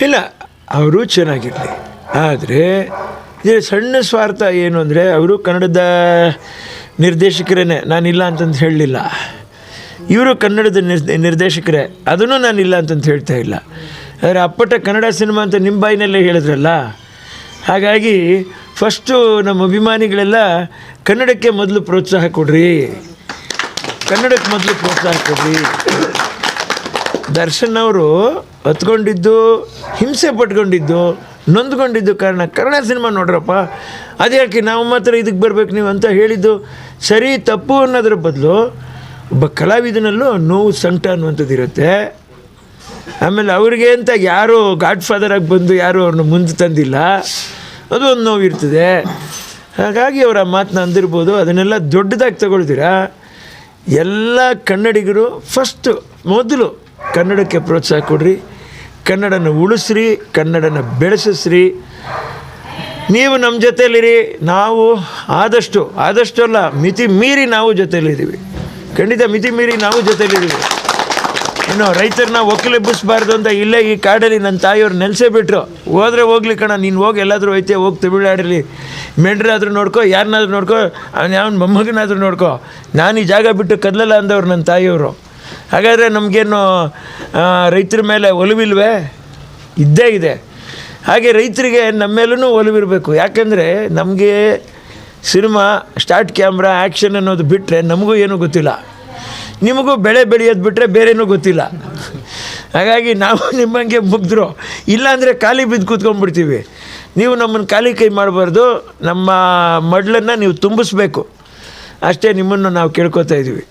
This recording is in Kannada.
ಇಲ್ಲ, ಅವರು ಚೆನ್ನಾಗಿರಲಿ. ಆದರೆ ಇದು ಸಣ್ಣ ಸ್ವಾರ್ಥ ಏನು ಅಂದರೆ, ಅವರು ಕನ್ನಡದ ನಿರ್ದೇಶಕರೇ ನಾನಿಲ್ಲ ಅಂತಂದು ಹೇಳಲಿಲ್ಲ. ಇವರು ಕನ್ನಡದ ನಿರ್ ನಿರ್ದೇಶಕರೇ, ಅದನ್ನು ನಾನಿಲ್ಲ ಅಂತಂದು ಹೇಳ್ತಾ ಇಲ್ಲ. ಆದರೆ, ಅಪ್ಪಟ ಕನ್ನಡ ಸಿನಿಮಾ ಅಂತ ನಿಮ್ಮ ಬಾಯಿನಲ್ಲೇ ಹೇಳಿದ್ರಲ್ಲ? ಹಾಗಾಗಿ, ಫಸ್ಟು ನಮ್ಮ ಅಭಿಮಾನಿಗಳೆಲ್ಲ ಕನ್ನಡಕ್ಕೆ ಮೊದಲು ಪ್ರೋತ್ಸಾಹ ಕೊಡ್ರಿ. ಕನ್ನಡಕ್ಕೆ ಮೊದಲು ಪ್ರೋತ್ಸಾಹ ಕೊಡ್ರಿ. ದರ್ಶನ್ ಅವರು ಹತ್ಕೊಂಡಿದ್ದು, ಹಿಂಸೆ ಪಟ್ಕೊಂಡಿದ್ದು, ನೊಂದ್ಕೊಂಡಿದ್ದು ಕಾರಣ ಕನ್ನಡ ಸಿನಿಮಾ ನೋಡ್ರಪ್ಪ. ಅದ್ಯಾಕೆ ನಾವು ಮಾತ್ರ ಇದಕ್ಕೆ ಬರ್ಬೇಕು ನೀವು ಅಂತ ಹೇಳಿದ್ದು, ಸರಿ ತಪ್ಪು ಅನ್ನೋದ್ರ ಬದಲು ಒಬ್ಬ ಕಲಾವಿದನಲ್ಲೂ ನೋವು ಸಂಕಟ ಅನ್ನುವಂಥದ್ದು ಇರುತ್ತೆ. ಆಮೇಲೆ ಅವ್ರಿಗೆ ಅಂತ ಯಾರು ಗಾಡ್ ಫಾದರ್ ಆಗಿ ಬಂದು ಯಾರು ಅವ್ರನ್ನ ಮುಂದೆ ತಂದಿಲ್ಲ, ಅದು ಒಂದು ನೋವು ಇರ್ತದೆ. ಹಾಗಾಗಿ ಅವರ ಮಾತನ್ನ ಅಂದಿರ್ಬೋದು, ಅದನ್ನೆಲ್ಲ ದೊಡ್ಡದಾಗಿ ತಗೊಳ್ತೀರಾ? ಎಲ್ಲ ಕನ್ನಡಿಗರು ಫಸ್ಟು ಮೊದಲು ಕನ್ನಡಕ್ಕೆ ಪ್ರೋತ್ಸಾಹ ಕೊಡ್ರಿ. ಕನ್ನಡನ ಉಳಿಸ್ರಿ, ಕನ್ನಡನ ಬೆಳೆಸಿಸ್ರಿ. ನೀವು ನಮ್ಮ ಜೊತೆಯಲ್ಲಿರಿ, ನಾವು ಆದಷ್ಟು ಆದಷ್ಟು ಅಲ್ಲ, ಮಿತಿ ಮೀರಿ ನಾವು ಜೊತೆಯಲ್ಲಿದ್ದೀವಿ. ಖಂಡಿತ ಮಿತಿ ಮೀರಿ ನಾವು ಜೊತೆಯಲ್ಲಿದ್ದೀವಿ. ಇನ್ನು ರೈತರನ್ನ ಒಕ್ಕಲೆಬ್ಬಿಸ್ಬಾರ್ದು ಅಂತ ಇಲ್ಲೇ ಈ ಕಾಡಲ್ಲಿ ನನ್ನ ತಾಯಿಯವ್ರು ನೆಲೆಸೇ ಬಿಟ್ರು. ಹೋದ್ರೆ ಹೋಗ್ಲಿ ಕಣ, ನೀನು ಹೋಗಿ, ಎಲ್ಲಾದರೂ ಹೋಯ್ತೆ, ಹೋಗಿ ತಮಿಳ್ನಾಡಲ್ಲಿ. ಮೆಂಡ್ರಾದ್ರೂ ನೋಡ್ಕೊ ಯಾರನ್ನಾದ್ರೂ ನೋಡ್ಕೊ, ಅವ್ನು ಯಾವ ಮೊಮ್ಮಗನಾದ್ರೂ ನೋಡ್ಕೊ. ನಾನು ಈ ಜಾಗ ಬಿಟ್ಟು ಕದಲಲ್ಲ ಅಂದವ್ರು ನನ್ನ ತಾಯಿಯವರು. ಹಾಗಾದರೆ ನಮಗೇನು ರೈತರ ಮೇಲೆ ಒಲವಿಲ್ವೇ? ಇದ್ದೇ ಇದೆ. ಹಾಗೆ ರೈತರಿಗೆ ನಮ್ಮ ಮೇಲೂ ಒಲವಿರಬೇಕು. ಯಾಕಂದರೆ ನಮಗೆ ಸಿನಿಮಾ, ಸ್ಟಾರ್ಟ್ ಕ್ಯಾಮ್ರಾ ಆ್ಯಕ್ಷನ್ ಅನ್ನೋದು ಬಿಟ್ಟರೆ ನಮಗೂ ಏನೂ ಗೊತ್ತಿಲ್ಲ. ನಿಮಗೂ ಬೆಳೆ ಬೆಳೆಯೋದು ಬಿಟ್ಟರೆ ಬೇರೇನೂ ಗೊತ್ತಿಲ್ಲ. ಹಾಗಾಗಿ ನಾವು ನಿಮ್ಮಂಗೆ ಮುಗ್ದ್ರು. ಇಲ್ಲಾಂದರೆ ಖಾಲಿ ಬಿದ್ದು ಕೂತ್ಕೊಂಡ್ಬಿಡ್ತೀವಿ. ನೀವು ನಮ್ಮನ್ನು ಖಾಲಿ ಕೈ ಮಾಡಬಾರ್ದು. ನಮ್ಮ ಮಡ್ಲನ್ನು ನೀವು ತುಂಬಿಸ್ಬೇಕು. ಅಷ್ಟೇ ನಿಮ್ಮನ್ನು ನಾವು ಕೇಳ್ಕೊತಾ ಇದ್ದೀವಿ.